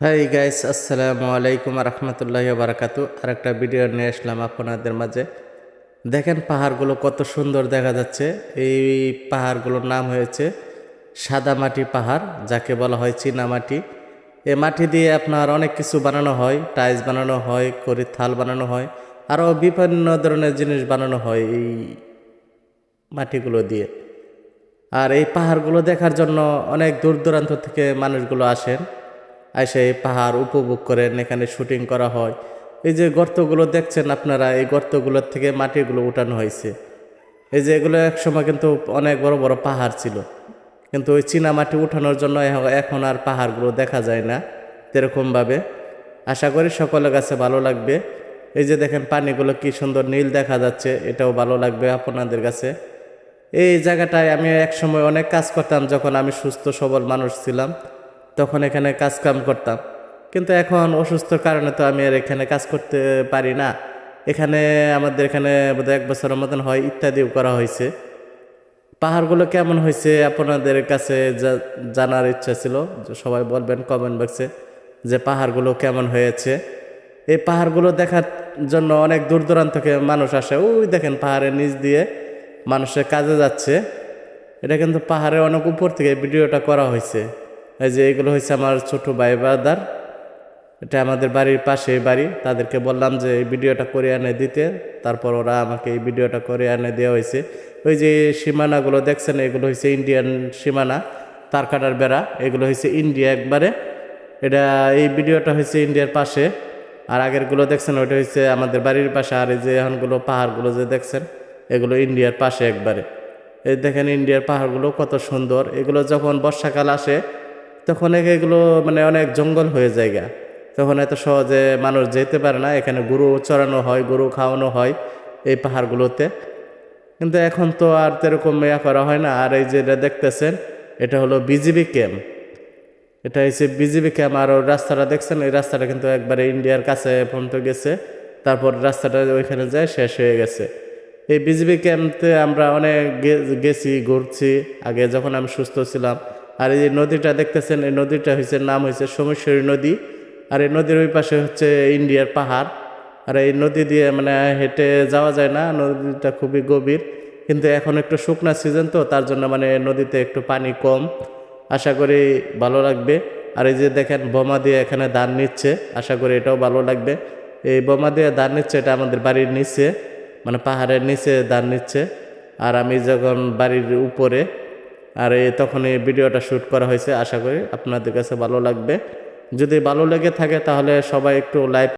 Hi guys আসসালামু আলাইকুম রহমতুল্লাহ বারাকাতু আর একটা ভিডিও নিয়ে আসলাম আপনাদের মাঝে। দেখেন পাহাড়গুলো কত সুন্দর দেখা যাচ্ছে। এই পাহাড়গুলোর নাম হয়েছে সাদা মাটি পাহাড়, যাকে বলা হয় চীনা মাটি। এ মাটি দিয়ে আপনার অনেক কিছু বানানো হয়, টাইলস বানানো হয়, করি থাল বানানো হয়, আরও বিভিন্ন ধরনের জিনিস বানানো হয় এই মাটিগুলো দিয়ে। আর এই পাহাড়গুলো দেখার জন্য অনেক দূর দূরান্ত থেকে মানুষগুলো আসেন। এসে পাহাড় উপভোগ করেন, এখানে শুটিং করা হয়। এই যে গর্তগুলো দেখছেন আপনারা, এই গর্তগুলোর থেকে মাটিগুলো উঠানো হয়েছে। এই যে এগুলো একসময় কিন্তু অনেক বড় বড় পাহাড় ছিল। কিন্তু ওই চীনা মাটি উঠানোর জন্য এখন আর পাহাড়গুলো দেখা যায় না এরকমভাবে আশা করি সকলের কাছে ভালো লাগবে। এই যে দেখেন পানিগুলো কি সুন্দর নীল দেখা যাচ্ছে, এটাও ভালো লাগবে আপনাদের কাছে। এই জায়গাটায় আমি একসময় অনেক কাজ করতাম যখন আমি সুস্থ সবল মানুষ ছিলাম। তখন এখানে কাজ কাম করতাম। কিন্তু এখন অসুস্থ কারণে তো আমি আর এখানে কাজ করতে পারি না। এখানে আমাদের এখানে বোধহয় এক বছরের মতন হয় ইত্যাদিও করা হয়েছে। পাহাড়গুলো কেমন হয়েছে আপনাদের কাছে জানার ইচ্ছা ছিল? সবাই বলবেন কমেন্ট বক্সে যে পাহাড়গুলো কেমন হয়েছে। এই পাহাড়গুলো দেখার জন্য অনেক দূর দূরান্ত থেকে মানুষ আসে। ওই দেখেন পাহাড়ের নিচ দিয়ে মানুষের কাজে যাচ্ছে। এটা কিন্তু পাহাড়ের অনেক উপর থেকে ভিডিওটা করা হয়েছে। এই যে এগুলো হয়েছে আমার ছোট ভাই বাদার এটা আমাদের বাড়ির পাশে বাড়ি। তাদেরকে বললাম যে, এই ভিডিওটা করে এনে দিতে। তারপর ওরা আমাকে এই ভিডিওটা করে এনে দেওয়া হয়েছে ওই যে সীমানাগুলো দেখছেন, এগুলো হয়েছে ইন্ডিয়ান সীমানা তার কাটার বেড়া। এগুলো হয়েছে ইন্ডিয়া একবারে। এটা, এই ভিডিওটা হয়েছে ইন্ডিয়ার পাশে। আর আগেরগুলো দেখছেন, ওইটা হয়েছে আমাদের বাড়ির পাশে। আর এই যে এখনগুলো পাহাড়গুলো যে দেখছেন, এগুলো ইন্ডিয়ার পাশে একবারে। এই দেখেন ইন্ডিয়ার পাহাড়গুলো কত সুন্দর। এগুলো যখন বর্ষাকাল আসে তখন এগুলো মানে অনেক জঙ্গল হয়ে যায় গা। তখন এত সহজে মানুষ যেতে পারে না, এখানে গরু চড়ানো হয়, গরু খাওয়ানো হয় এই পাহাড়গুলোতে। কিন্তু এখন তো আর তেরকম ইয়া করা হয় না। আর এই যে এটা দেখতেছেন, এটা হলো বিজিবি ক্যাম্প। এটা হচ্ছে বিজিবি ক্যাম্প। আর রাস্তাটা দেখছেন, এই রাস্তাটা কিন্তু একবারে ইন্ডিয়ার কাছে পর্যন্ত গেছে। তারপর রাস্তাটা ওইখানে যায়, শেষ হয়ে গেছে। এই বিজিবি ক্যাম্পতে আমরা অনেক গেছি, ঘুরছি। আগে যখন আমি সুস্থ ছিলাম আর এই যে নদীটা দেখতেছেন, এই নদীটা হচ্ছে নাম হয়েছে সোমেশ্বরী নদী। আর এই নদীর ওই পাশে হচ্ছে ইন্ডিয়ার পাহাড়। আর এই নদী দিয়ে মানে হেঁটে যাওয়া যায় না, নদীটা খুবই গভীর। কিন্তু এখন একটু শুকনা সিজন তো, তার জন্য মানে নদীতে একটু পানি কম। আশা করি ভালো লাগবে। আর এই যে দেখেন, বোমা দিয়ে এখানে ধান নিচ্ছে, আশা করি এটাও ভালো লাগবে। এই বোমা দিয়ে ধান নিচ্ছে, এটা আমাদের বাড়ির নিচে মানে পাহাড়ের নিচে ধান নিচ্ছে। আর আমি যখন বাড়ির উপরে আর তখন এই ভিডিওটা শ্যুট করা হয়েছে, আশা করি আপনাদের কাছে ভালো লাগবে। যদি ভালো লেগে থাকে তাহলে সবাই একটু লাইভ